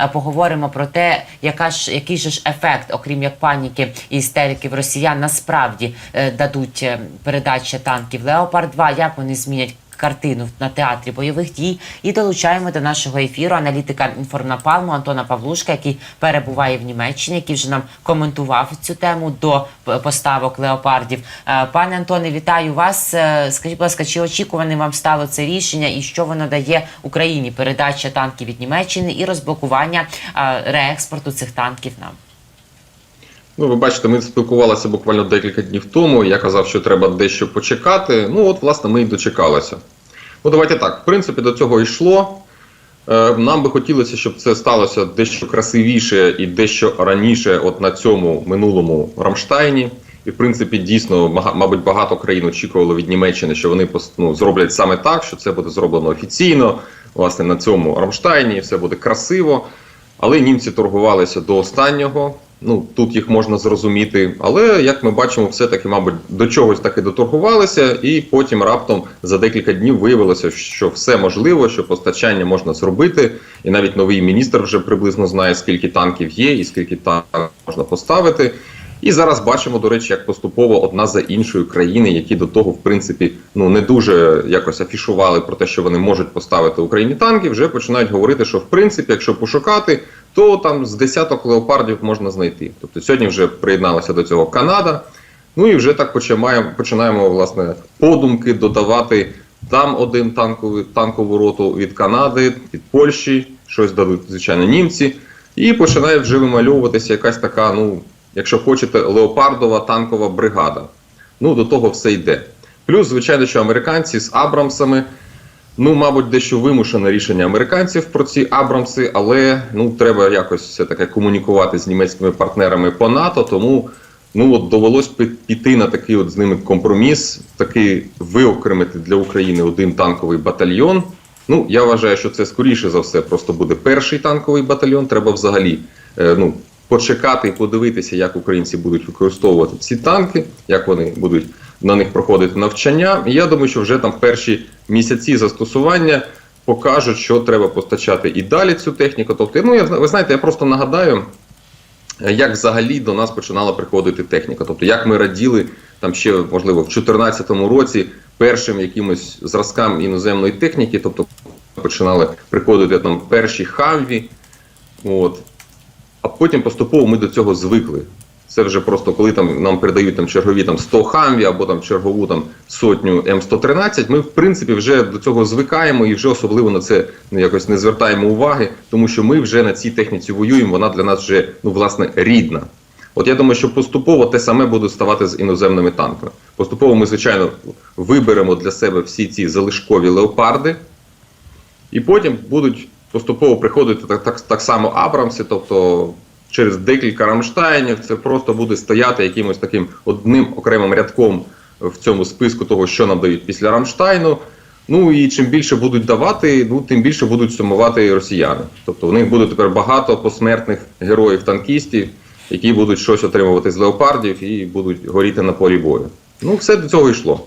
е, поговоримо про те, яка ж який же ж ефект, окрім як паніки і істериків росіян, насправді е, дадуть е, передача танків Леопард 2 як вони змінять. Картину на театрі бойових дій і долучаємо до нашого ефіру аналітика інформнапалму Антона Павлушка, який перебуває в Німеччині, який вже нам коментував цю тему до поставок леопардів. Е, Пане Антоне, вітаю вас. Е, Скажіть, будь ласка, чи очікуваним вам стало це рішення, і що воно дає Україні? Передача танків від Німеччини і розблокування е, реекспорту цих танків нам? Ну, ви бачите, ми спілкувалися буквально декілька днів тому. Я казав, що треба дещо почекати. Ну, от, власне, ми і дочекалися. Ну, давайте так. В принципі, до цього йшло. Е, Нам би хотілося, щоб це сталося дещо красивіше і дещо раніше, от на цьому минулому Рамштайні. І, в принципі, дійсно, мабуть, багато країн очікувало від Німеччини, що вони ну, зроблять саме так, що це буде зроблено офіційно, власне, на цьому Рамштайні, все буде красиво. Але німці торгувалися до останнього. Ну тут їх можна зрозуміти. Але як ми бачимо, все-таки, мабуть, до чогось таки доторгувалися, і потім раптом за декілька днів виявилося, що все можливо, що постачання можна зробити. І навіть новий міністр вже приблизно знає, скільки танків є і скільки танків можна поставити. І зараз бачимо, до речі, як поступово одна за іншою країни, які до того, в принципі, ну не дуже якось афішували про те, що вони можуть поставити Україні танки, вже починають говорити, що в принципі, якщо пошукати, то там з десяток леопардів можна знайти. Тобто сьогодні вже приєдналася до цього Канада. Ну і вже так починаємо, починаємо власне подумки додавати там один танковий танкову роту від Канади, від Польщі, щось дадуть, звичайно, німці, і починає вже вимальовуватися якась така, ну, якщо хочете, леопардова танкова бригада. Ну, до того все йде. Плюс, звичайно, що американці з Абрамсами. Ну, мабуть, дещо вимушене рішення американців про ці Абрамси, але ну треба якось все таки комунікувати з німецькими партнерами по НАТО. Тому ну от довелось піти на такий от з ними компроміс, такий виокремити для України один танковий батальйон. Ну я вважаю, що це скоріше за все просто буде перший танковий батальйон. Треба взагалі е, ну почекати і подивитися, як українці будуть використовувати ці танки, як вони будуть на них проходити навчання. І я думаю, що вже там перші місяці застосування покажуть, що треба постачати і далі цю техніку. Тобто, ну я ви знаєте, я просто нагадаю, як взагалі до нас починала приходити техніка. Тобто, як ми раділи там ще можливо в 2014 році першим якимось зразкам іноземної техніки, тобто починали приходити там перші хамві. От. А потім поступово ми до цього звикли. Це вже просто коли там нам передають там чергові там 100 хамві або там чергову там сотню М113, ми в принципі вже до цього звикаємо і вже особливо на це ну, якось не звертаємо уваги, тому що ми вже на цій техніці воюємо. Вона для нас вже ну власне рідна. От я думаю, що поступово те саме буде ставати з іноземними танками. Поступово ми, звичайно, виберемо для себе всі ці залишкові леопарди, і потім будуть поступово приходити так, так, так само Абрамси, тобто через декілька Рамштайнів це просто буде стояти якимось таким одним окремим рядком в цьому списку того, що нам дають після Рамштайну. Ну і чим більше будуть давати, ну тим більше будуть сумувати росіяни. Тобто у них буде тепер багато посмертних героїв-танкістів, які будуть щось отримувати з леопардів і будуть горіти на полі бою. Ну, все до цього йшло.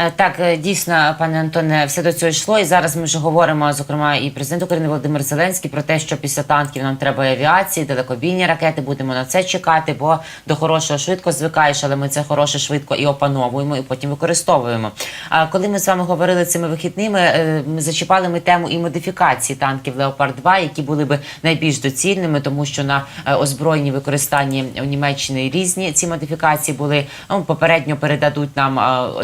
Е, Так, е, дійсно, пане Антоне, все до цього йшло. І зараз ми вже говоримо, зокрема, і президент України Володимир Зеленський про те, що після танків нам треба авіації, далекобійні ракети. Будемо на це чекати, бо до хорошого швидко звикаєш, але ми це хороше швидко і опановуємо, і потім використовуємо. А коли ми з вами говорили цими вихідними, е, ми зачіпали ми тему і модифікації танків Леопард 2 які були би найбільш доцільними, тому що на озброєнні використанні у Німеччини різні ці модифікації були. Ну, попередньо передадуть нам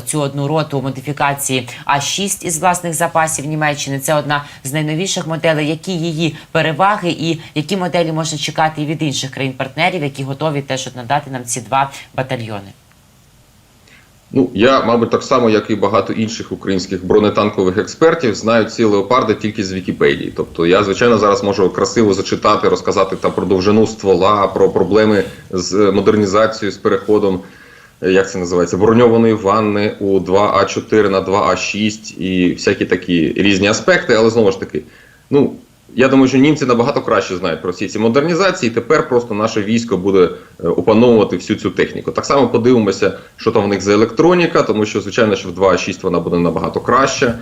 цю одну роту модифікації А6 із власних запасів Німеччини. Це одна з найновіших моделей. Які її переваги і які моделі можна чекати і від інших країн-партнерів, які готові теж надати нам ці два батальйони? Ну, я, мабуть, так само, як і багато інших українських бронетанкових експертів, знаю ці леопарди тільки з Вікіпедії. Тобто я, звичайно, зараз можу красиво зачитати, розказати там про довжину ствола, про проблеми з модернізацією, з переходом, як це називається, броньованої ванни у 2А4 на 2А6 і всякі такі різні аспекти, але знову ж таки, ну. Я думаю, що німці набагато краще знають про всі ці модернізації. Тепер просто наше військо буде е, опановувати всю цю техніку. Так само подивимося, що там в них за електроніка, тому що, звичайно, що в 2.6 вона буде набагато краща.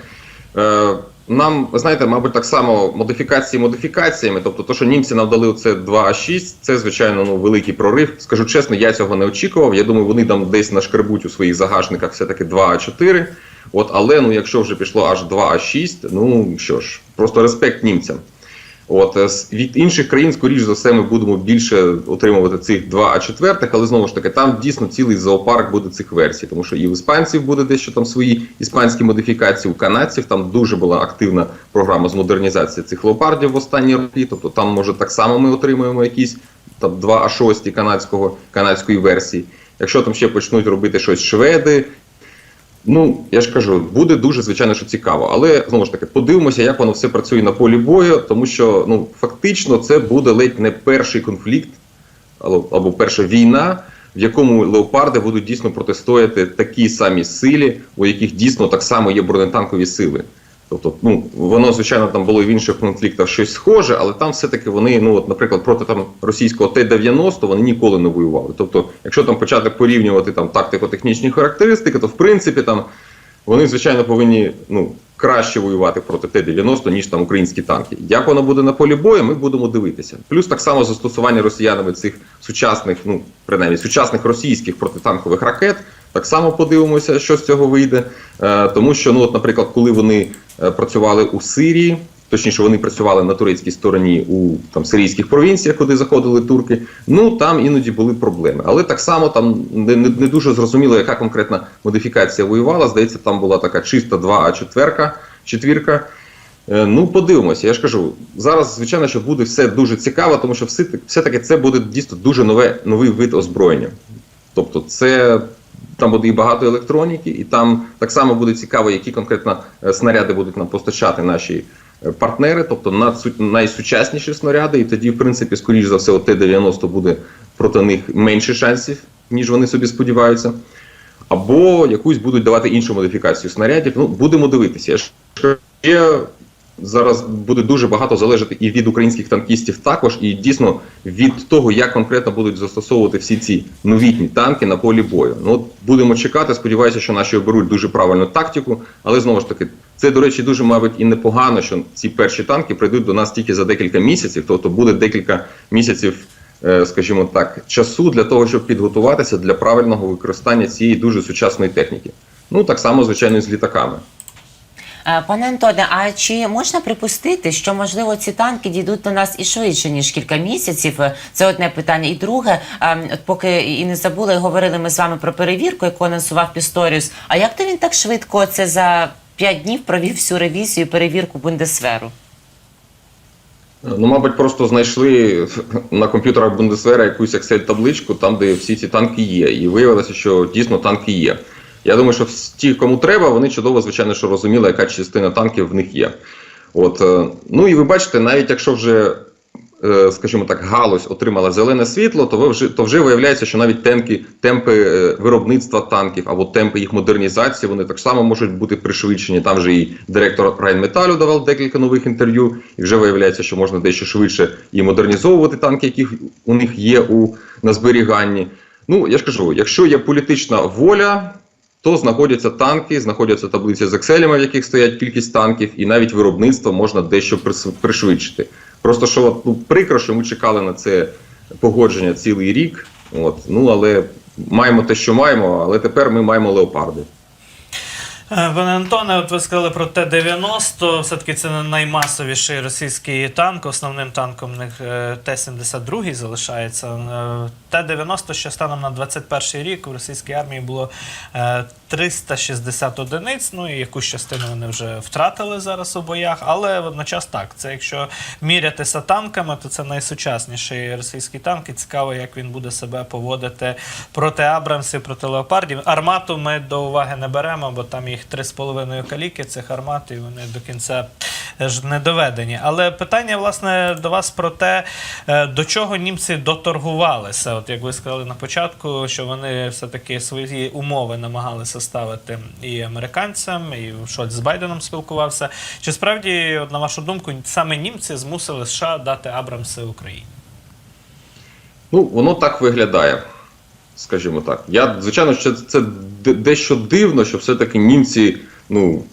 Нам, ви знаєте, мабуть, так само модифікації модифікаціями. Тобто, то, що німці нам дали це 2А6, це звичайно ну, великий прорив. Скажу чесно, я цього не очікував. Я думаю, вони там десь нашкребуть у своїх загашниках все-таки 2А4. От, але ну, якщо вже пішло аж 2А6, ну що ж, просто респект німцям. От е, від інших країн, скоріш за все, ми будемо більше отримувати цих 2 а 4 але знову ж таки, там дійсно цілий зоопарк буде цих версій, тому що і в іспанців буде дещо там свої іспанські модифікації, у канадців там дуже була активна програма з модернізації цих леопардів в останні роки. Тобто там може так само ми отримуємо якісь там 2 а 6 канадського канадської версії. Якщо там ще почнуть робити щось шведи, Ну, я ж кажу, буде дуже звичайно, що цікаво. Але знову ж таки, подивимося, як воно все працює на полі бою, тому що ну фактично це буде ледь не перший конфлікт або, перша війна, в якому леопарди будуть дійсно протистояти такій самій силі, у яких дійсно так само є бронетанкові сили. Тобто, ну воно звичайно там було і в інших конфліктах щось схоже, але там все-таки вони, ну от, наприклад, проти там російського Т-90 вони ніколи не воювали. Тобто, якщо там почати порівнювати там тактико-технічні характеристики, то в принципі там вони звичайно повинні ну краще воювати проти Т-90, ніж там українські танки. Як воно буде на полі бою, ми будемо дивитися. Плюс так само застосування росіянами цих сучасних, ну принаймні сучасних російських протитанкових ракет. Так само подивимося, що з цього вийде. Е, тому що, ну, от, наприклад, коли вони е, працювали у Сирії, точніше, вони працювали на турецькій стороні у там сирійських провінціях, куди заходили турки. Ну там іноді були проблеми. Але так само там не, не, не дуже зрозуміло, яка конкретна модифікація воювала. Здається, там була така чиста 2А четверка, четвірка. Е, Ну, подивимося, я ж кажу, зараз, звичайно, що буде все дуже цікаво, тому що все- все-таки це буде дійсно дуже нове, новий вид озброєння. Тобто, це там буде і багато електроніки, і там так само буде цікаво, які конкретно е, снаряди будуть нам постачати наші е, партнери, тобто найсучасніші снаряди, і тоді, в принципі, скоріш за все, Т-90 буде проти них менше шансів, ніж вони собі сподіваються. Або якусь будуть давати іншу модифікацію снарядів. Ну, будемо дивитися. Ще зараз буде дуже багато залежати і від українських танкістів також, і дійсно від того, як конкретно будуть застосовувати всі ці новітні танки на полі бою. Ну от будемо чекати. Сподіваюся, що наші оберуть дуже правильну тактику. Але знову ж таки, це до речі, дуже мабуть і непогано, що ці перші танки прийдуть до нас тільки за декілька місяців. Тобто буде декілька місяців. е, Скажімо так, часу для того, щоб підготуватися для правильного використання цієї дуже сучасної техніки. Ну так само, звичайно, і з літаками. Е, Пане Антоне, а чи можна припустити, що можливо ці танки дійдуть до нас і швидше ніж кілька місяців? Е, Це одне питання. І друге, е, поки і не забули, говорили ми з вами про перевірку, яку анонсував Пісторіус. А як то він так швидко це за п'ять днів провів всю ревізію, перевірку Бундесверу? Ну, мабуть, просто знайшли на комп'ютерах Бундесвера якусь Excel-табличку, там, де всі ці танки є. І виявилося, що дійсно танки є. Я думаю, що ті, кому треба, вони чудово, звичайно, що розуміли, яка частина танків в них є. От, е, ну і ви бачите, навіть якщо вже, е, скажімо так, галузь отримала зелене світло, то ви вже то вже виявляється, що навіть темпи, темпи виробництва танків або темпи їх модернізації вони так само можуть бути пришвидшені. Там вже і директор Райнметалю давав декілька нових інтерв'ю, і вже виявляється, що можна дещо швидше і модернізовувати танки, які у них є у на зберіганні. Ну я ж кажу, якщо є політична воля. То знаходяться танки, знаходяться таблиці з Excel, в яких стоять кількість танків, і навіть виробництво можна дещо пришвидшити. Просто що ну, прикро, що ми чекали на це погодження цілий рік. От, ну але маємо те, що маємо, але тепер ми маємо леопарди. Е, Пане Антоне, от ви сказали про Т-90. Все-таки це наймасовіший російський танк. Основним танком них е, Т-72 залишається. Е, Т-90 ще станом на 21 рік у російській армії було е, 360 одиниць. Ну і якусь частину вони вже втратили зараз у боях. Але водночас так. Це якщо мірятися танками, то це найсучасніший російський танк. І цікаво, як він буде себе поводити проти Абрамсів, проти леопардів. Армату ми до уваги не беремо, бо там їх 3,5 каліки цих армат, і вони до кінця ж не доведені. Але питання, власне, до вас про те, е, до чого німці доторгувалися. От як ви сказали на початку, що вони все-таки свої умови намагалися ставити і американцям, і Шольц з Байденом спілкувався. Чи справді, на вашу думку, саме німці змусили США дати Абрамси Україні? Ну, воно так виглядає, скажімо так. Я, звичайно, що це дещо дивно, що все-таки німці, ну,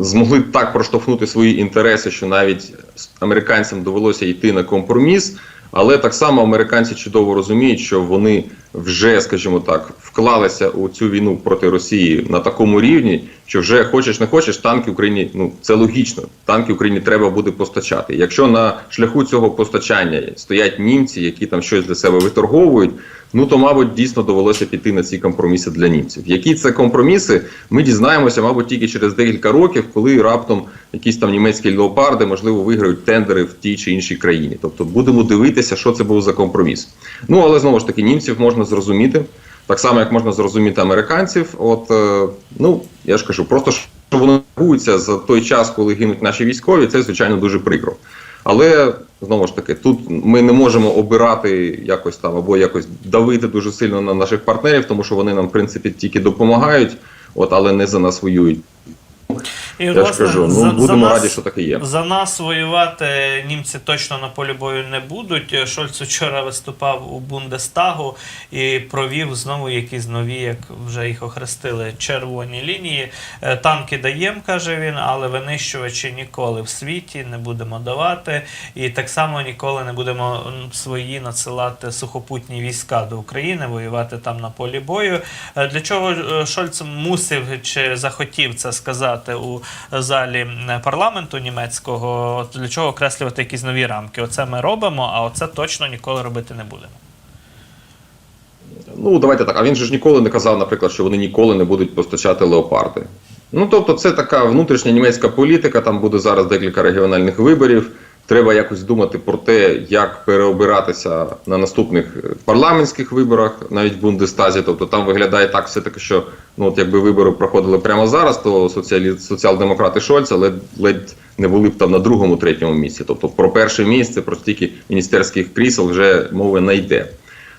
змогли так проштовхнути свої інтереси, що навіть американцям довелося йти на компроміс. Але так само американці чудово розуміють, що вони вже, скажімо так, вклалися у цю війну проти Росії на такому рівні, що вже хочеш не хочеш, танки Україні, ну це логічно. Танки Україні треба буде постачати. Якщо на шляху цього постачання стоять німці, які там щось для себе виторговують, ну то мабуть дійсно довелося піти на ці компроміси для німців. Які це компроміси, ми дізнаємося, мабуть, тільки через декілька років, коли раптом якісь там німецькі леопарди можливо виграють тендери в тій чи іншій країні. Тобто будемо дивитися, що це був за компроміс. Ну але знову ж таки, німців можна зрозуміти. Так само, як можна зрозуміти американців. От е, ну я ж кажу, просто що вони реагуються за той час, коли гинуть наші військові, це звичайно дуже прикро. Але знову ж таки, тут ми не можемо обирати якось там або якось давити дуже сильно на наших партнерів, тому що вони нам, в принципі, тільки допомагають, от але не за нас воюють. І, Я ж кажу, ну будемо раді, що таке є. За нас воювати німці точно на полі бою не будуть. Шольц вчора виступав у Бундестагу і провів знову якісь нові, як вже їх охрестили, червоні лінії. Е, Танки даємо, каже він, але винищувачі ніколи в світі не будемо давати. І так само ніколи не будемо свої надсилати сухопутні війська до України, воювати там на полі бою. Е, Для чого е, Шольц мусив чи захотів це сказати у залі парламенту німецького? От Для чого окреслювати якісь нові рамки? Оце ми робимо, а оце точно ніколи робити не будемо. Ну, давайте так. А він же ж ніколи не казав, наприклад, що вони ніколи не будуть постачати леопарди. Ну, тобто, це така внутрішня німецька політика, там буде зараз декілька регіональних виборів. Треба якось думати про те, як переобиратися на наступних парламентських виборах, навіть в Бундестазі. Тобто там виглядає так, все-таки, що ну, от якби вибори проходили прямо зараз, то соціалі... соціал-демократи Шольца ледь, ледь не були б там на другому, третьому місці. Тобто про перше місце, про стільки міністерських крісел вже мови не йде.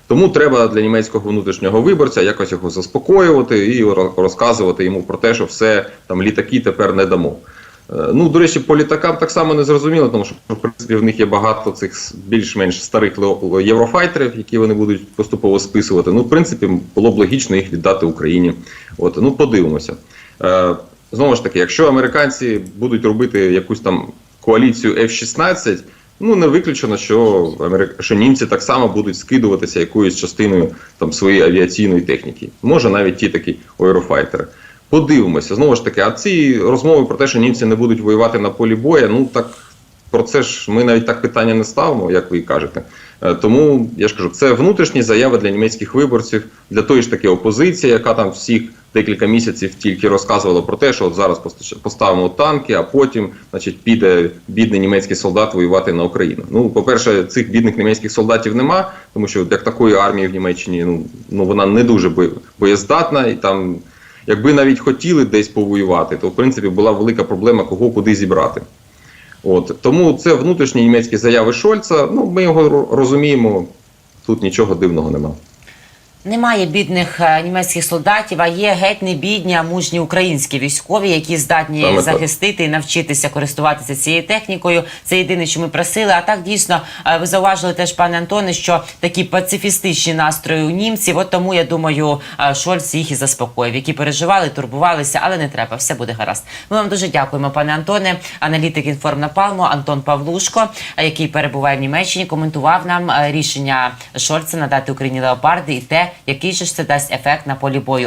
Тому треба для німецького внутрішнього виборця якось його заспокоювати і ро- розказувати йому про те, що все там літаки тепер не дамо. Е, Ну, до речі, по літакам так само не зрозуміло, тому що в принципі в них є багато цих більш-менш старих єврофайтерів, які вони будуть поступово списувати. Ну, в принципі, було б логічно їх віддати Україні. От, ну, подивимося. Е, Знову ж таки, якщо американці будуть робити якусь там коаліцію F-16, Ну, не виключено, що Америк... що німці так само будуть скидуватися якоюсь частиною там своєї авіаційної техніки. Може, навіть ті такі аерофайтери. Подивимося. Знову ж таки, а ці розмови про те, що німці не будуть воювати на полі боя, ну так про це ж ми навіть так питання не ставимо, як ви і кажете. Е, Тому я ж кажу, це внутрішні заяви для німецьких виборців, для тої ж таки опозиції, яка там всіх декілька місяців тільки розказувала про те, що от зараз поставимо танки, а потім, значить, піде бідний німецький солдат воювати на Україну. Ну, по-перше, цих бідних німецьких солдатів нема, тому що як такої армії в Німеччині, ну, ну вона не дуже боєздатна, і там, якби навіть хотіли десь повоювати, то в принципі була велика проблема, кого куди зібрати. От тому це внутрішні німецькі заяви Шольца. Ну, ми його розуміємо. Тут нічого дивного немає. Немає бідних е, німецьких солдатів, а є геть не бідні, а мужні українські військові, які здатні Саме так. захистити і навчитися користуватися цією технікою. Це єдине, що ми просили. А так дійсно е, ви зауважили теж, пане Антоне, що такі пацифістичні настрої у німців. От тому я думаю, е, Шольц їх і заспокоїв, які переживали, турбувалися, але не треба, все буде гаразд. Ми вам дуже дякуємо, пане Антоне. Аналітик інформнапалму Антон Павлушко, е, який перебуває в Німеччині, коментував нам е, рішення Шольца надати Україні леопарди і те, який же ж це дасть ефект на полі бою.